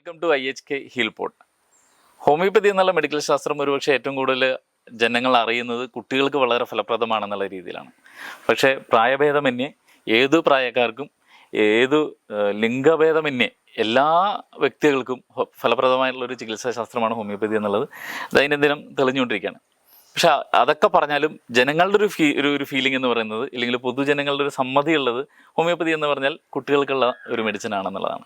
Welcome to I H K Healpod homeopathy എന്നുള്ള medical ശാസ്ത്രം ഒരുപക്ഷെ ഏറ്റവും കൂടുതൽ ജനങ്ങൾ അറിയുന്നത് കുട്ടികൾക്ക് വളരെ ഫലപ്രദമാണെന്നുള്ള രീതിയിലാണ്. പക്ഷേ പ്രായഭേദമന്യേ ഏതു പ്രായക്കാർക്കും ഏതു ലിംഗഭേദമന്യേ എല്ലാ വ്യക്തികൾക്കും ഫലപ്രദമായിട്ടുള്ള ഒരു ചികിത്സാ ശാസ്ത്രമാണ് ഹോമിയോപ്പതി എന്നുള്ളത് ദൈനംദിനം തെളിഞ്ഞുകൊണ്ടിരിക്കുകയാണ്. പക്ഷെ അതൊക്കെ പറഞ്ഞാലും ജനങ്ങളുടെ ഒരു ഫീ ഒരു ഒരു ഫീലിംഗ് എന്ന് പറയുന്നത് ഇല്ലെങ്കിൽ പൊതുജനങ്ങളുടെ ഒരു സമ്മതി ഉള്ളത് ഹോമിയോപ്പതി എന്ന് പറഞ്ഞാൽ കുട്ടികൾക്കുള്ള ഒരു മെഡിസിൻ ആണെന്നുള്ളതാണ്.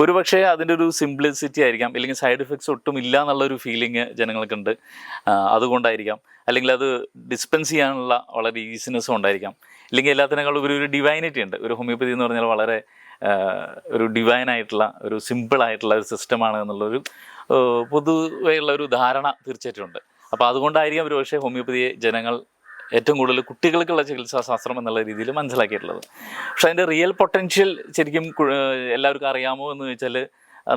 ഒരു പക്ഷേ അതിന്റെ ഒരു സിംപ്ലിസിറ്റി ആയിരിക്കാം അല്ലെങ്കിൽ സൈഡ് എഫക്ട്സ് ഒട്ടും ഇല്ല എന്നുള്ള ഒരു ഫീലിംഗ് ജനങ്ങൾക്കുണ്ട്. അതുകൊണ്ടായിരിക്കാം. അല്ലെങ്കിൽ അത് ഡിസ്പെൻസ് ചെയ്യാനുള്ള വളരെ ഈസിനെസ്സും ഉണ്ടായിരിക്കാം. ഇല്ലെങ്കിൽ എല്ലാത്തിനേക്കാളും ഒരു ഒരു ഡിവൈനിറ്റി ഉണ്ട്. ഒരു ഹോമിയോപ്പതി എന്ന് പറഞ്ഞാൽ വളരെ ഒരു ഡിവൈൻ ആയിട്ടുള്ള ഒരു സിമ്പിൾ ആയിട്ടുള്ള ഒരു സിസ്റ്റമാണ് എന്നുള്ളൊരു പൊതുവെയുള്ള ഒരു ധാരണ തീർച്ചയായിട്ടും ഉണ്ട്. അപ്പോൾ അതുകൊണ്ടായിരിക്കും ഒരു പക്ഷേ ഹോമിയോപ്പതിയെ ജനങ്ങൾ ഏറ്റവും കൂടുതൽ കുട്ടികൾക്കുള്ള ചികിത്സാ ശാസ്ത്രം എന്നുള്ള രീതിയിൽ മനസ്സിലാക്കിയിട്ടുള്ളത്. പക്ഷെ അതിന്റെ റിയൽ പൊട്ടൻഷ്യൽ ശരിക്കും എല്ലാവർക്കും അറിയാമോ എന്ന് ചോദിച്ചാൽ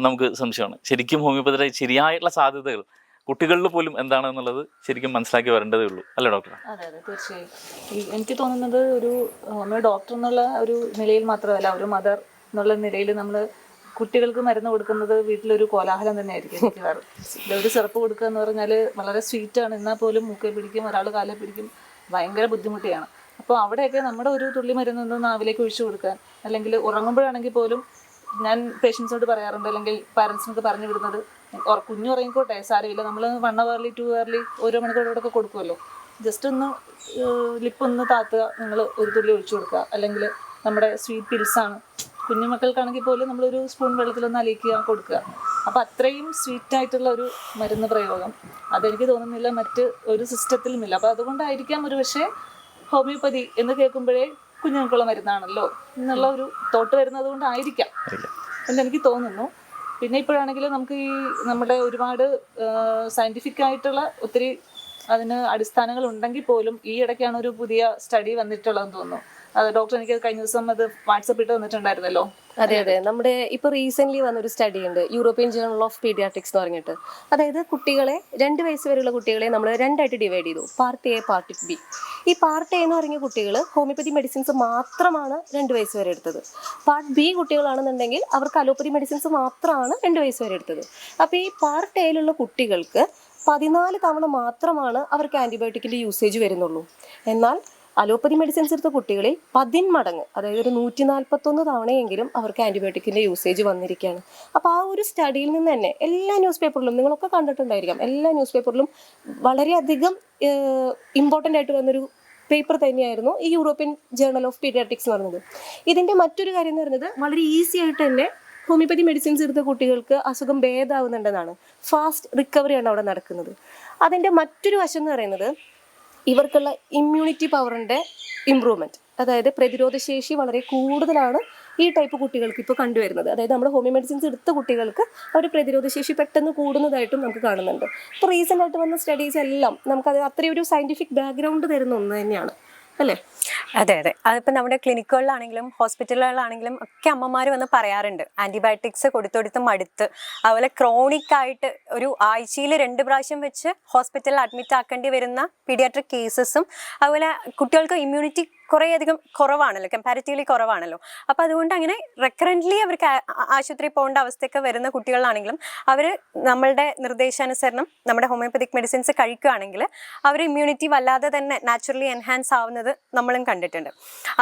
നമുക്ക് സംശയമാണ്. ശരിക്കും ഹോമിയോപ്പതിയുടെ ശരിയായിട്ടുള്ള സാധ്യതകൾ കുട്ടികളിൽ പോലും എന്താണെന്നുള്ളത് ശരിക്കും മനസ്സിലാക്കി വരേണ്ടതേ ഉള്ളൂ. അല്ലേ ഡോക്ടർ അതെ അതെ തീർച്ചയായും. എനിക്ക് തോന്നുന്നത് ഒരു ഹോമിയോ ഡോക്ടർ എന്നുള്ള ഒരു നിലയിൽ മാത്രമല്ല ഒരു മദർ എന്നുള്ള നിലയിൽ നമ്മൾ കുട്ടികൾക്ക് മരുന്ന് കൊടുക്കുന്നത് വീട്ടിലൊരു കോലാഹലം തന്നെയായിരിക്കും മിക്കവാറും ഒരു സിറപ്പ് കൊടുക്കുക എന്ന് പറഞ്ഞാൽ വളരെ സ്വീറ്റാണ് എന്നാൽ പോലും മൂക്കെ പിടിക്കും ഒരാൾ കാലിൽ പിടിക്കും ഭയങ്കര ബുദ്ധിമുട്ടിയാണ്. അപ്പോൾ അവിടെയൊക്കെ നമ്മുടെ ഒരു തുള്ളി മരുന്ന് നാവിലേക്ക് ഒഴിച്ചു കൊടുക്കാൻ അല്ലെങ്കിൽ ഉറങ്ങുമ്പോഴാണെങ്കിൽ പോലും ഞാൻ പേഷ്യൻസിനോട് പറയാറുണ്ട് അല്ലെങ്കിൽ പാരൻസിനൊക്കെ പറഞ്ഞു വിടുന്നത് കുഞ്ഞു ഉറങ്ങിക്കോട്ടെ സാരമില്ല. നമ്മൾ വൺ അവർലി ടു അവർലി ഓരോ മണിക്കൂറോടൊക്കെ കൊടുക്കുമല്ലോ. ജസ്റ്റ് ഒന്ന് ലിപ്പ് ഒന്ന് താത്തുക നിങ്ങൾ ഒരു തുള്ളി ഒഴിച്ചു കൊടുക്കുക. അല്ലെങ്കിൽ നമ്മുടെ സ്വീറ്റ് പിൽസാണ് കുഞ്ഞുമക്കൾക്കാണെങ്കിൽ പോലും നമ്മളൊരു സ്പൂൺ വെള്ളത്തിലൊന്ന് അലിയിക്കുക കൊടുക്കുക. അപ്പോൾ അത്രയും സ്വീറ്റ് ആയിട്ടുള്ള ഒരു മരുന്ന് പ്രയോഗം. അതെനിക്ക് തോന്നുന്നില്ല മറ്റ് ഒരു സിസ്റ്റത്തിലുമില്ല. അപ്പോൾ അതുകൊണ്ടായിരിക്കാം ഒരു പക്ഷേ ഹോമിയോപ്പതി എന്ന് കേൾക്കുമ്പോഴേ കുഞ്ഞുങ്ങൾക്കുള്ള മരുന്നാണല്ലോ എന്നുള്ള ഒരു തോട്ട് വരുന്നത് കൊണ്ടായിരിക്കാം. എന്നെനിക്ക് തോന്നുന്നു. പിന്നെ ഇപ്പോഴാണെങ്കിൽ നമുക്ക് ഈ നമ്മുടെ ഒരുപാട് സയന്റിഫിക് ആയിട്ടുള്ള ഒത്തിരി അതിന് അടിസ്ഥാനങ്ങൾ ഉണ്ടെങ്കിൽ പോലും ഈ ഇടയ്ക്കാണ് ഒരു പുതിയ സ്റ്റഡി വന്നിട്ടുള്ളതെന്ന് തോന്നുന്നു. ഡോക്ടർ എനിക്ക് കഴിഞ്ഞ ദിവസം അത് വാട്സപ്പ് ഇട്ട് തന്നിട്ടുണ്ടായിരുന്നല്ലോ. അതെ അതെ. നമ്മുടെ ഇപ്പൊ റീസെന്റ് വന്നൊരു സ്റ്റഡി ഉണ്ട് യൂറോപ്യൻ ജേണൽ ഓഫ് പീഡിയാട്രിക്സ് എന്ന് പറഞ്ഞിട്ട്. അതായത് കുട്ടികളെ രണ്ട് വയസ്സ് വരെയുള്ള കുട്ടികളെ നമ്മൾ രണ്ടായിട്ട് ഡിവൈഡ് ചെയ്തു. പാർട്ട് എ പാർട്ട് ബി ഈ പാർട്ട് എ എന്ന് പറഞ്ഞ കുട്ടികൾ ഹോമിയോപ്പതി മെഡിസിൻസ് മാത്രമാണ് രണ്ട് വയസ്സ് വരെ എടുത്തത്. പാർട്ട് ബി കുട്ടികളാണെന്നുണ്ടെങ്കിൽ അവർക്ക് അലോപ്പതി മെഡിസിൻസ് മാത്രമാണ് രണ്ട് വയസ്സ് വരെ എടുത്തത്. അപ്പോൾ ഈ പാർട്ട് എയിലുള്ള കുട്ടികൾക്ക് പതിനാല് തവണ മാത്രമാണ് അവർക്ക് ആന്റിബയോട്ടിക്കിന്റെ യൂസേജ് വരുന്നുള്ളൂ. എന്നാൽ അലോപ്പതി മെഡിസിൻസ് എടുത്ത കുട്ടികളിൽ പതിന്മടങ്ങ് അതായത് ഒരു നൂറ്റി നാൽപ്പത്തൊന്ന് തവണയെങ്കിലും അവർക്ക് ആന്റിബയോട്ടിക്കിന്റെ യൂസേജ് വന്നിരിക്കുകയാണ്. അപ്പോൾ ആ ഒരു സ്റ്റഡിയിൽ നിന്ന് തന്നെ എല്ലാ ന്യൂസ് പേപ്പറിലും നിങ്ങളൊക്കെ കണ്ടിട്ടുണ്ടായിരിക്കാം എല്ലാ ന്യൂസ് പേപ്പറിലും വളരെയധികം ഇമ്പോർട്ടന്റ് ആയിട്ട് വന്നൊരു പേപ്പർ തന്നെയായിരുന്നു ഈ യൂറോപ്യൻ ജേർണൽ ഓഫ് പീഡിയാട്രിക്സ് എന്ന് പറഞ്ഞത് ഇതിന്റെ മറ്റൊരു കാര്യം എന്ന് പറയുന്നത് വളരെ ഈസി ആയിട്ട് തന്നെ ഹോമിയോപ്പതി മെഡിസിൻസ് എടുത്ത കുട്ടികൾക്ക് അസുഖം ഭേദാവുന്നുണ്ടെന്നാണ്. ഫാസ്റ്റ് റിക്കവറിയാണ് അവിടെ നടക്കുന്നത്. അതിന്റെ മറ്റൊരു വശം എന്ന് പറയുന്നത് ഇവർക്കുള്ള ഇമ്മ്യൂണിറ്റി പവറിന്റെ ഇമ്പ്രൂവ്മെന്റ് അതായത് പ്രതിരോധശേഷി വളരെ കൂടുതലാണ് ഈ ടൈപ്പ് കുട്ടികൾക്ക് ഇപ്പോൾ കണ്ടുവരുന്നത്. അതായത് നമ്മൾ ഹോമിയോ മെഡിസിൻസ് എടുത്ത കുട്ടികൾക്ക് അവർ പ്രതിരോധശേഷി പെട്ടെന്ന് കൂടുന്നതായിട്ടും നമുക്ക് കാണുന്നുണ്ട്. ഇപ്പോൾ റീസെന്റ് ആയിട്ട് വന്ന സ്റ്റഡീസ് എല്ലാം നമുക്കത് അത്രയും ഒരു സയന്റിഫിക് ബാക്ക്ഗ്രൗണ്ട് തരുന്ന ഒന്ന് തന്നെയാണ്. അല്ലേ? അതെ അതെ. അതിപ്പോൾ നമ്മുടെ ക്ലിനിക്കുകളിലാണെങ്കിലും ഹോസ്പിറ്റലുകളിലാണെങ്കിലും ഒക്കെ അമ്മമാർ വന്ന് പറയാറുണ്ട്. ആന്റിബയോട്ടിക്സ് കൊടുത്തൊടുത്ത് മടുത്ത്. അതുപോലെ ക്രോണിക് ആയിട്ട് ഒരു ആഴ്ചയിൽ രണ്ട് പ്രാവശ്യം വെച്ച് ഹോസ്പിറ്റലിൽ അഡ്മിറ്റ് ആക്കേണ്ടി വരുന്ന പീഡിയാട്രിക് കേസസും അതുപോലെ കുട്ടികൾക്ക് ഇമ്മ്യൂണിറ്റി കുറേയധികം കുറവാണല്ലോ കമ്പാരിറ്റീവ്ലി കുറവാണല്ലോ. അപ്പോൾ അതുകൊണ്ട് അങ്ങനെ റെക്കറന്റ്ലി അവർക്ക് ആശുപത്രിയിൽ പോകേണ്ട അവസ്ഥയൊക്കെ വരുന്ന കുട്ടികളാണെങ്കിലും അവർ നമ്മളുടെ നിർദ്ദേശാനുസരണം നമ്മുടെ ഹോമിയോപ്പതിക് മെഡിസിൻസ് കഴിക്കുകയാണെങ്കിൽ അവർ ഇമ്മ്യൂണിറ്റി വല്ലാതെ തന്നെ നാച്ചുറലി എൻഹാൻസ് ആവുന്നത് നമ്മളും കണ്ടിട്ടുണ്ട്.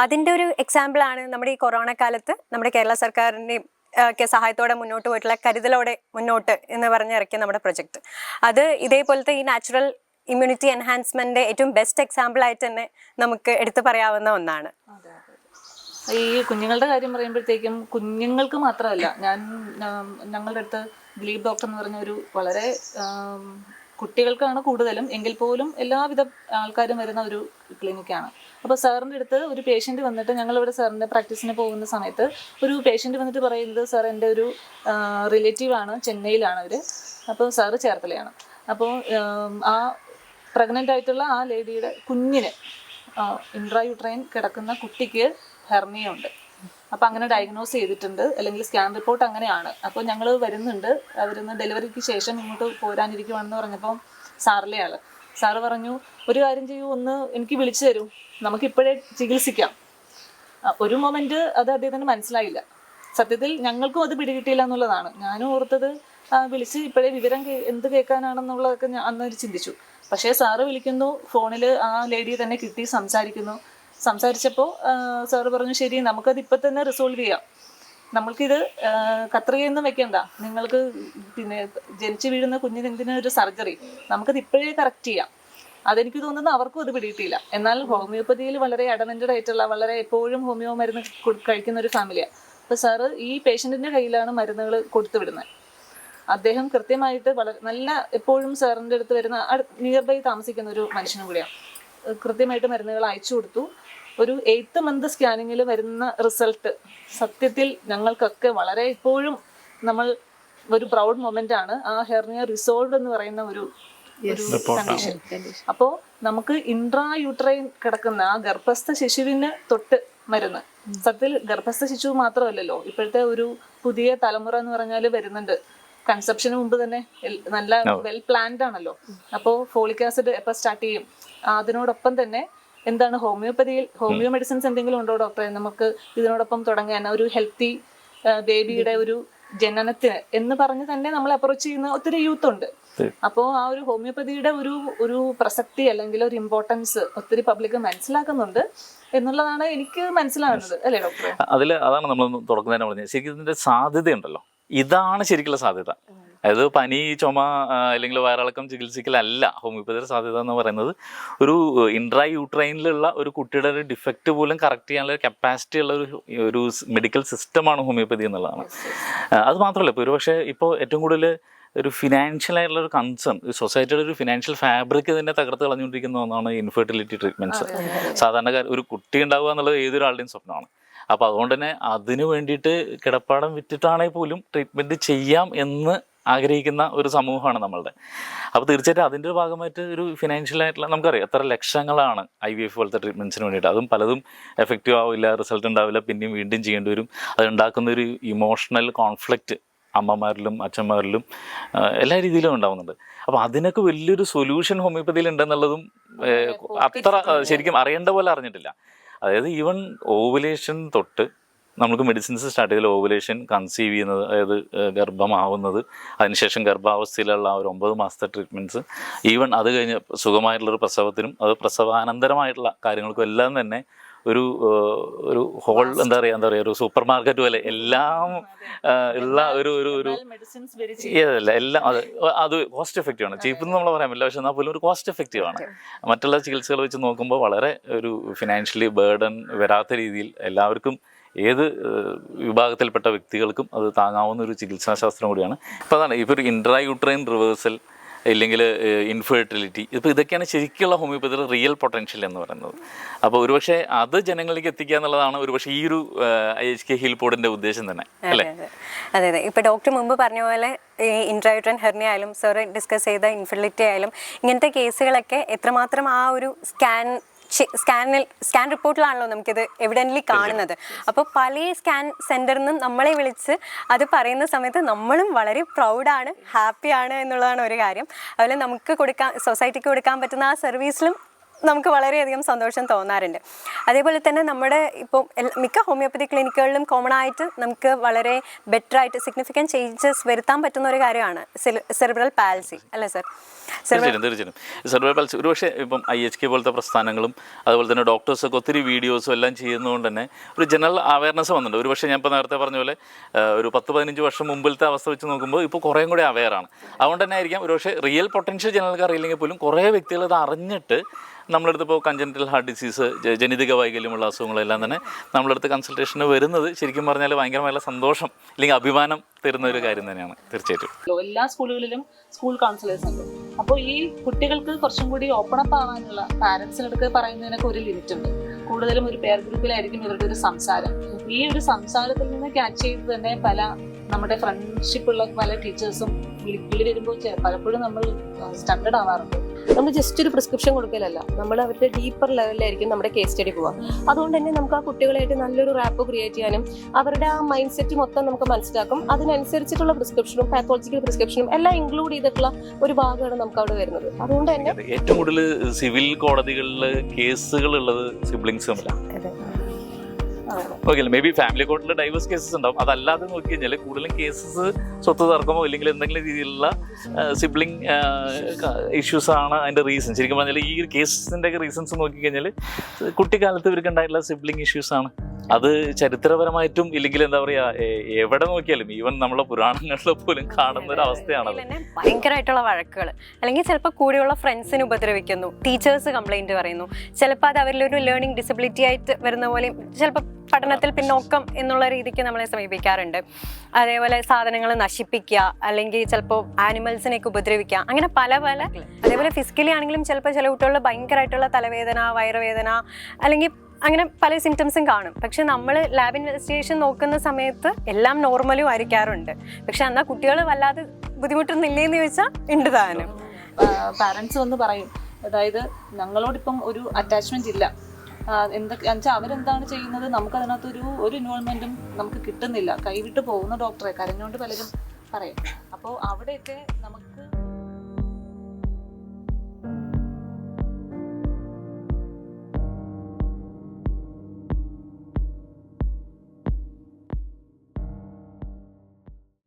അതിന്റെ ഒരു എക്സാമ്പിളാണ് നമ്മുടെ ഈ കൊറോണ കാലത്ത് നമ്മുടെ കേരള സർക്കാരിന്റെയും ഒക്കെ സഹായത്തോടെ മുന്നോട്ട് പോയിട്ടുള്ള കരുതലോടെ മുന്നോട്ട് എന്ന് പറഞ്ഞിറക്കിയ നമ്മുടെ പ്രൊജക്ട് അത് ഇതേപോലത്തെ ഈ നാച്ചുറൽ ഇമ്മ്യൂണിറ്റി എൻഹാൻസ്മെന്റ് ഏറ്റവും ബെസ്റ്റ് എക്സാമ്പിൾ ആയിട്ട് തന്നെ നമുക്ക് എടുത്തു പറയാവുന്ന ഒന്നാണ്. ഈ കുഞ്ഞുങ്ങളുടെ കാര്യം പറയുമ്പോഴത്തേക്കും കുഞ്ഞുങ്ങൾക്ക് മാത്രമല്ല ഞാൻ ഞങ്ങളുടെ അടുത്ത് ദിലീപ് ഡോക്ടർ എന്ന് പറഞ്ഞ ഒരു വളരെ കുട്ടികൾക്കാണ് കൂടുതലും എങ്കിൽ പോലും എല്ലാവിധ ആൾക്കാരും വരുന്ന ഒരു ക്ലിനിക്കാണ് അപ്പോൾ സാറിന്റെ അടുത്ത് ഒരു പേഷ്യന്റ് വന്നിട്ട് ഞങ്ങളിവിടെ സാറിന്റെ പ്രാക്ടീസിന് പോകുന്ന സമയത്ത് ഒരു പേഷ്യന്റ് വന്നിട്ട് പറയുന്നത് സാർ എന്റെ ഒരു റിലേറ്റീവാണ് ചെന്നൈയിലാണ് അവർ അപ്പോൾ സാറ് ചേർത്തലയാണ്. അപ്പോൾ ആ പ്രഗ്നന്റ് ആയിട്ടുള്ള ആ ലേഡിയുടെ കുഞ്ഞിന് ഇൻട്രായുട്രൈൻ കിടക്കുന്ന കുട്ടിക്ക് ഹെർണിയ ഉണ്ട് അപ്പം അങ്ങനെ ഡയഗ്നോസ് ചെയ്തിട്ടുണ്ട്. അല്ലെങ്കിൽ സ്കാൻ റിപ്പോർട്ട് അങ്ങനെയാണ്. അപ്പോൾ ഞങ്ങൾ വരുന്നുണ്ട്. അവരിന്ന് ഡെലിവറിക്ക് ശേഷം ഇങ്ങോട്ട് പോരാനിരിക്കുവാണെന്ന് പറഞ്ഞപ്പോൾ സാറിലെ ആൾ സാറ് പറഞ്ഞു ഒരു കാര്യം ചെയ്യൂ ഒന്ന് എനിക്ക് വിളിച്ചു തരൂ. നമുക്കിപ്പോഴേ ചികിത്സിക്കാം. ഒരു മൊമെന്റ് അത് അദ്ദേഹത്തിന് മനസ്സിലായില്ല. സത്യത്തിൽ ഞങ്ങൾക്കും അത് പിടികിട്ടിയില്ല എന്നുള്ളതാണ്. ഞാനും ഓർത്തത് വിളിച്ച് ഇപ്പോഴേ വിവരം എന്ത് കേൾക്കാനാണെന്നുള്ളതൊക്കെ അന്നൊരു ചിന്തിച്ചു. പക്ഷേ സാറ് വിളിക്കുന്നു ഫോണിൽ ആ ലേഡിയെ തന്നെ കിട്ടി സംസാരിക്കുന്നു. സംസാരിച്ചപ്പോൾ സാറ് പറഞ്ഞു ശരി നമുക്കത് ഇപ്പം തന്നെ റിസോൾവ് ചെയ്യാം. നമ്മൾക്കിത് കത്രികയൊന്നും വെക്കണ്ട. നിങ്ങൾക്ക് പിന്നെ ജനിച്ചു വീഴുന്ന കുഞ്ഞിന് എന്തിനാ ഒരു സർജറി? നമുക്കത് ഇപ്പോഴേ കറക്റ്റ് ചെയ്യാം. അതെനിക്ക് തോന്നുന്നു അവർക്കും അത് പിടിയിട്ടില്ല എന്നാൽ ഹോമിയോപ്പതിയിൽ വളരെ അഡമെന്റഡ് ആയിട്ടുള്ള വളരെ എപ്പോഴും ഹോമിയോ മരുന്ന് കഴിക്കുന്ന ഒരു ഫാമിലിയാണ് അപ്പോൾ സാറ് ഈ പേഷ്യന്റിന്റെ കയ്യിലാണ് മരുന്നുകൾ കൊടുത്തു വിടുന്നത്. അദ്ദേഹം കൃത്യമായിട്ട് വളരെ നല്ല എപ്പോഴും സാറിന്റെ അടുത്ത് വരുന്ന നിയർ ബൈ താമസിക്കുന്ന ഒരു മനുഷ്യനും കൂടിയാണ്. കൃത്യമായിട്ട് മരുന്നുകൾ അയച്ചു കൊടുത്തു. ഒരു എയ്ത്ത് മന്ത് സ്കാനിങ്ങിൽ വരുന്ന റിസൾട്ട് സത്യത്തിൽ ഞങ്ങൾക്കൊക്കെ വളരെ ഇപ്പോഴും നമ്മൾ ഒരു പ്രൗഡ് മൊമെന്റ് ആണ്. ആ ഹെർണിയ റിസോൾവ് എന്ന് പറയുന്ന ഒരു കണ്ടീഷൻ അപ്പോൾ നമുക്ക് ഇൻട്രാ യൂട്രൈൻ കിടക്കുന്ന ആ ഗർഭസ്ഥ ശിശുവിന് തൊട്ട് മരുന്ന്. സത്യത്തിൽ ഗർഭസ്ഥ ശിശു മാത്രമല്ലല്ലോ ഇപ്പോഴത്തെ ഒരു പുതിയ തലമുറ എന്ന് പറഞ്ഞാൽ വരുന്നുണ്ട്. കൺസെപ്ഷന് മുമ്പ് തന്നെ നല്ല വെൽ പ്ലാൻഡ് ആണല്ലോ. അപ്പോൾ ഫോളിക് ആസിഡ് എപ്പോൾ സ്റ്റാർട്ട് ചെയ്യും. അതിനോടൊപ്പം തന്നെ എന്താണ് ഹോമിയോപ്പതിയിൽ ഹോമിയോ മെഡിസിൻസ് എന്തെങ്കിലും ഉണ്ടോ ഡോക്ടറെ നമുക്ക് ഇതിനോടൊപ്പം തുടങ്ങാൻ ഒരു ഹെൽത്തി ബേബിയുടെ ഒരു ജനനത്തിന് എന്ന് പറഞ്ഞ് തന്നെ നമ്മൾ അപ്രോച്ച് ചെയ്യുന്ന ഒത്തിരി യൂത്ത് ഉണ്ട്. അപ്പോൾ ആ ഒരു ഹോമിയോപ്പതിയുടെ ഒരു ഒരു പ്രസക്തി അല്ലെങ്കിൽ ഒരു ഇമ്പോർട്ടൻസ് ഒത്തിരി പബ്ലിക് മനസ്സിലാക്കുന്നുണ്ട് എന്നുള്ളതാണ് എനിക്ക് മനസ്സിലാകുന്നത് അല്ലേ ഡോക്ടർ അതിൽ അതാണ് നമ്മൾ തുടക്കുന്നതിന് പറഞ്ഞത്. ശരിക്കും ഇതിന്റെ സാധ്യതയുണ്ടല്ലോ. ഇതാണ് ശരിക്കുള്ള സാധ്യത. അതായത് പനി ചുമ അല്ലെങ്കിൽ വയറിളക്കം ചികിത്സിക്കലല്ല ഹോമിയോപ്പതിയുടെ സാധ്യത എന്ന് പറയുന്നത്. ഒരു ഇൻട്രാ യൂട്രൈനിലുള്ള ഒരു കുട്ടിയുടെ ഒരു ഡിഫക്റ്റ് പോലും കറക്റ്റ് ചെയ്യാനുള്ള ഒരു കപ്പാസിറ്റി ഉള്ള ഒരു ഒരു മെഡിക്കൽ സിസ്റ്റമാണ് ഹോമിയോപ്പതി എന്നുള്ളതാണ്. അത് മാത്രമല്ല ഇപ്പോൾ ഒരുപക്ഷെ ഇപ്പോൾ ഏറ്റവും കൂടുതൽ ഒരു ഫിനാൻഷ്യൽ ആയിട്ടുള്ള ഒരു കൺസേൺ സൊസൈറ്റിയുടെ ഒരു ഫിനാൻഷ്യൽ ഫാബ്രിക് തന്നെ തകർത്ത് കളഞ്ഞുകൊണ്ടിരിക്കുന്ന ഒന്നാണ് ഇൻഫെർട്ടിലിറ്റി ട്രീറ്റ്മെന്റ്സ് സാധാരണക്കാർ ഒരു കുട്ടി ഉണ്ടാവുക എന്നുള്ളത് ഏതൊരാളുടെയും സ്വപ്നമാണ്. അപ്പോൾ അതുകൊണ്ട് തന്നെ അതിന് വേണ്ടിയിട്ട് കിടപ്പാടം വിറ്റിട്ടാണെങ്കിൽ പോലും ട്രീറ്റ്മെന്റ് ചെയ്യാം എന്ന് ആഗ്രഹിക്കുന്ന ഒരു സമൂഹമാണ് നമ്മളുടെ. അപ്പോൾ തീർച്ചയായിട്ടും അതിന്റെ ഒരു ഭാഗമായിട്ട് ഒരു ഫിനാൻഷ്യൽ ആയിട്ടുള്ള നമുക്കറിയാം എത്ര ലക്ഷങ്ങളാണ് ഐ വി എഫ് പോലത്തെ ട്രീറ്റ്മെന്റ്സിന് വേണ്ടിയിട്ട്. അതും പലതും എഫക്റ്റീവ് ആവില്ല റിസൾട്ട് ഉണ്ടാവില്ല പിന്നെയും വീണ്ടും ചെയ്യേണ്ടി വരും. അതുണ്ടാക്കുന്ന ഒരു ഇമോഷണൽ കോൺഫ്ലിക്റ്റ് അമ്മമാരിലും അച്ഛന്മാരിലും എല്ലാ രീതിയിലും ഉണ്ടാവുന്നുണ്ട്. അപ്പോൾ അതിനൊക്കെ വലിയൊരു സൊല്യൂഷൻ ഹോമിയോപ്പതിയിൽ ഉണ്ടെന്നുള്ളതും അത്ര ശരിക്കും അറിയേണ്ട പോലെ അറിഞ്ഞിട്ടില്ല. അതായത് ഈവൻ ഓവുലേഷൻ തൊട്ട് നമുക്ക് മെഡിസിൻസ് സ്റ്റാർട്ട് ചെയ്താൽ ഓവുലേഷൻ കൺസീവ് ചെയ്യുന്നത് അതായത് ഗർഭമാവുന്നത് അതിനുശേഷം ഗർഭാവസ്ഥയിലുള്ള ആ ഒരു ഒമ്പത് മാസത്തെ ട്രീറ്റ്മെന്റ്സ് ഈവൻ അത് കഴിഞ്ഞ് സുഖമായിട്ടുള്ളൊരു പ്രസവത്തിനും അത് പ്രസവാനന്തരമായിട്ടുള്ള കാര്യങ്ങൾക്കും എല്ലാം തന്നെ ഒരു ഒരു ഹോൾ എന്താ പറയുക എന്താ പറയുക ഒരു സൂപ്പർ മാർക്കറ്റ് പോലെ എല്ലാം ഉള്ള ഒരു ഒരു ഒരു ഏതല്ല എല്ലാം അത് അത് കോസ്റ്റ് എഫക്റ്റീവ് ആണ്. ചീപ്പ് എന്ന് നമ്മൾ പറയാൻ പറ്റില്ല പക്ഷെ എന്നാൽ പോലും ഒരു കോസ്റ്റ് എഫക്റ്റീവ് ആണ്. മറ്റുള്ള ചികിത്സകൾ വെച്ച് നോക്കുമ്പോൾ വളരെ ഒരു ഫിനാൻഷ്യലി ബേർഡൻ വരാത്ത രീതിയിൽ എല്ലാവർക്കും ഏത് വിഭാഗത്തിൽപ്പെട്ട വ്യക്തികൾക്കും അത് താങ്ങാവുന്ന ഒരു ചികിത്സാശാസ്ത്രം കൂടിയാണ്. ഇപ്പോൾ അതാണ് ഇപ്പോൾ ഒരു ഇൻട്രാ യൂട്രൈൻ റിവേഴ്സൽ ഇല്ലെങ്കിൽ ഇൻഫെർട്ടിലിറ്റി ഇപ്പോൾ ഇതൊക്കെയാണ് ശരിക്കുള്ള ഹോമിയോപ്പതിയുടെ റിയൽ പൊട്ടൻഷ്യൽ എന്ന് പറയുന്നത്. അപ്പോൾ ഒരുപക്ഷെ അത് ജനങ്ങളിലേക്ക് എത്തിക്കുക എന്നുള്ളതാണ് ഒരുപക്ഷെ ഈ ഒരു ഐ എച്ച് കെ ഹീൽ പോഡിന്റെ ഉദ്ദേശം തന്നെ അല്ലേ? അതെ. അതെ അതെ. ഡോക്ടർ മുമ്പ് പറഞ്ഞ പോലെ ഈ ഇൻട്രൈട്രൻ ഹെർണി ആയാലും സാറ് ഡിസ്കസ് ചെയ്ത ഇൻഫെർട്ടിലിറ്റി ആയാലും ഇങ്ങനത്തെ കേസുകളൊക്കെ എത്രമാത്രം ആ ഒരു സ്കാൻ സ്കാനിൽ സ്കാൻ റിപ്പോർട്ടിലാണല്ലോ നമുക്കിത് എവിഡന്റ്ലി കാണുന്നത്. അപ്പോൾ പല സ്കാൻ സെന്ററിൽ നിന്നും നമ്മളെ വിളിച്ച് അത് പറയുന്ന സമയത്ത് നമ്മളും വളരെ പ്രൗഡാണ് ഹാപ്പിയാണ് എന്നുള്ളതാണ് ഒരു കാര്യം. അതുപോലെ നമുക്ക് കൊടുക്കാൻ സൊസൈറ്റിക്ക് കൊടുക്കാൻ പറ്റുന്ന ആ സർവീസിലും നമുക്ക് വളരെയധികം സന്തോഷം തോന്നാറുണ്ട്. അതേപോലെ തന്നെ നമ്മുടെ ഇപ്പോൾ മിക്ക ഹോമിയോപ്പതി ക്ലിനിക്കുകളിലും കോമൺ ആയിട്ട് നമുക്ക് വളരെ ബെറ്റർ ആയിട്ട് സിഗ്നിഫിക്കന്റ് ചേഞ്ചസ് വരുത്താൻ പറ്റുന്ന ഒരു കാര്യമാണ് സെറിബ്രൽ പാൽസി അല്ലേ സർ തീർച്ചയായിട്ടും തീർച്ചയായിട്ടും. സെറിബ്രൽ പൾസ് ഒരുപക്ഷെ ഇപ്പം ഐ എച്ച് കെ പോലത്തെ പ്രസ്ഥാനങ്ങളും അതുപോലെ തന്നെ ഡോക്ടേഴ്സൊക്കെ ഒത്തിരി വീഡിയോസും എല്ലാം ചെയ്യുന്നതുകൊണ്ട് തന്നെ ഒരു ജനറൽ അവയർനെസ് വന്നിട്ടുണ്ട്. ഒരുപക്ഷെ ഞാൻ ഇപ്പോൾ നേരത്തെ പറഞ്ഞ പോലെ ഒരു പത്ത് പതിനഞ്ച് വർഷം മുമ്പിലത്തെ അവസ്ഥ വെച്ച് നോക്കുമ്പോൾ ഇപ്പോൾ കുറേയും കൂടി അവെയറാണ് അതുകൊണ്ട് തന്നെ ആയിരിക്കാം ഒരുപക്ഷെ റിയൽ പൊട്ടൻഷ്യൽ ജനങ്ങൾക്ക് അറിയില്ലെങ്കിൽ പോലും കുറേ വ്യക്തികൾ അത് അറിഞ്ഞിട്ട് നമ്മളടുത്ത് ഇപ്പോൾ കഞ്ചന്റൽ ഹാർട്ട് ഡിസീസ് ജനിതക വൈകല്യമുള്ള അസുഖങ്ങളെല്ലാം തന്നെ നമ്മളടുത്ത് കൺസൾട്ടേഷന് വരുന്നത് ശരിക്കും പറഞ്ഞാൽ ഭയങ്കരമായ സന്തോഷം അല്ലെങ്കിൽ അഭിമാനം തരുന്ന ഒരു കാര്യം തന്നെയാണ് തീർച്ചയായിട്ടും. എല്ലാ സ്കൂളുകളിലും സ്കൂൾ കൗൺസിലേഴ്സ് ഉണ്ട്. അപ്പോൾ ഈ കുട്ടികൾക്ക് കുറച്ചും കൂടി ഓപ്പൺ അപ്പ് ആവാനുള്ള പാരൻസിനടുക്ക് പറയുന്നതിനൊക്കെ ഒരു ലിമിറ്റ് ഉണ്ട്. കൂടുതലും ഒരു പേർ ഗ്രൂപ്പിലായിരിക്കും ഇവരുടെ ഒരു സംസാരം. ഈ ഒരു സംസാരത്തിൽ നിന്ന് ക്യാച്ച് ചെയ്ത് തന്നെ പല നമ്മുടെ ഫ്രണ്ട്ഷിപ്പ് ഉള്ള പല ടീച്ചേഴ്സും വിളി വരുമ്പോൾ ചെ- പലപ്പോഴും നമ്മൾ സ്റ്റാൻഡേർഡ് ആവാറുണ്ട്. നമ്മൾ ജസ്റ്റ് ഒരു പ്രിസ്ക്രിപ്ഷൻ കൊടുക്കലല്ല. നമ്മൾ അവരുടെ ഡീപ്പർ ലെവലിലായിരിക്കും നമ്മുടെ കേസ് സ്റ്റഡി പോവുക അതുകൊണ്ട് തന്നെ നമുക്ക് ആ കുട്ടികളായിട്ട് നല്ലൊരു റാപ്പ് ക്രിയേറ്റ് ചെയ്യാനും അവരുടെ ആ മൈൻഡ് സെറ്റ് മൊത്തം നമുക്ക് മനസ്സിലാക്കും. അതിനനുസരിച്ചിട്ടുള്ള പ്രിസ്ക്രിപ്ഷനും പാത്തോളജിക്കൽ പ്രിസ്ക്രിപ്ഷനും എല്ലാം ഇൻക്ലൂഡ് ചെയ്തിട്ടുള്ള ഒരു ഭാഗമാണ് നമുക്ക് അവിടെ വരുന്നത്. അതുകൊണ്ട് തന്നെ. ഏറ്റവും കൂടുതൽ സിവിൽ കോടതികളിൽ കേസുകൾ ഉള്ളത് സിബ്ലിങ്സ് തമ്മിലാണ് ഓക്കെ മേ ബി ഫാമിലി കോർട്ടിൽ ഡൈവേഴ്സ് കേസസ് ഉണ്ടാവും. അതല്ലാതെ നോക്കി കഴിഞ്ഞാൽ കൂടുതലും കേസസ് സ്വത്ത് തർക്കമോ ഇല്ലെങ്കിൽ എന്തെങ്കിലും രീതിയിലുള്ള സിബ്ലിംഗ് ഇഷ്യൂസ് ആണ് അതിന്റെ റീസൺ ശരിക്കും പറഞ്ഞാൽ ഈ കേസസിന്റെ റീസൺസ് നോക്കിക്കഴിഞ്ഞാൽ കുട്ടിക്കാലത്ത് ഇവർക്ക് ഉണ്ടായിട്ടുള്ള സിബ്ലിംഗ് ഇഷ്യൂസ് ആണ്. അത് ചരിത്രപരമായിട്ടും ഇല്ലെങ്കിൽ എന്താ പറയാ എവിടെ നോക്കിയാലും ഈവൻ നമ്മളെ പുരാണങ്ങളിൽ പോലും കാണുന്ന ഒരു അവസ്ഥയാണ് ഭയങ്കരമായിട്ടുള്ള വഴക്കുകൾ അല്ലെങ്കിൽ ചിലപ്പോൾ കൂടെയുള്ള ഫ്രണ്ട്സിനെ ഉപദ്രവിക്കുന്നു. ടീച്ചേഴ്സ് കംപ്ലൈന്റ് പറയുന്നു. ചിലപ്പോൾ അത് അവരിലൊരു ലേണിംഗ് ഡിസബിലിറ്റി ആയിട്ട് വരുന്ന പോലെ ചിലപ്പോൾ പഠനത്തിൽ പിന്നോക്കം എന്നുള്ള രീതിക്ക് നമ്മളെ സമീപിക്കാറുണ്ട്. അതേപോലെ സാധനങ്ങൾ നശിപ്പിക്കുക അല്ലെങ്കിൽ ചിലപ്പോൾ ആനിമൽസിനെയൊക്കെ ഉപദ്രവിക്കുക. അങ്ങനെ പല പല അതേപോലെ ഫിസിക്കലി ആണെങ്കിലും ചിലപ്പോൾ ചില കുട്ടികളിൽ ഭയങ്കരമായിട്ടുള്ള തലവേദന വയറുവേദന അല്ലെങ്കിൽ അങ്ങനെ പല സിംറ്റംസും കാണും. പക്ഷെ നമ്മൾ ലാബ് ഇൻവെസ്റ്റിഗേഷൻ നോക്കുന്ന സമയത്ത് എല്ലാം നോർമലും ആയിരിക്കാറുണ്ട്. പക്ഷെ എന്നാൽ കുട്ടികൾ വല്ലാതെ ബുദ്ധിമുട്ടുന്നില്ലേന്ന് ചോദിച്ചാൽ ഉണ്ട് താനും. പാരൻസ് വന്ന് പറയും. അതായത് ഞങ്ങളോടിപ്പം ഒരു അറ്റാച്ച്മെന്റ് ഇല്ല. എന്തൊക്കെ വെച്ചാൽ അവരെന്താണ് ചെയ്യുന്നത്? നമുക്ക് അതിനകത്ത് ഒരു ഒരു ഇൻവോൾവ്മെന്റും നമുക്ക് കിട്ടുന്നില്ല. കൈവിട്ട് പോകുന്ന ഡോക്ടറെ കരഞ്ഞുകൊണ്ട് പലരും പറയും. അപ്പോൾ അവിടെയൊക്കെ നമുക്ക്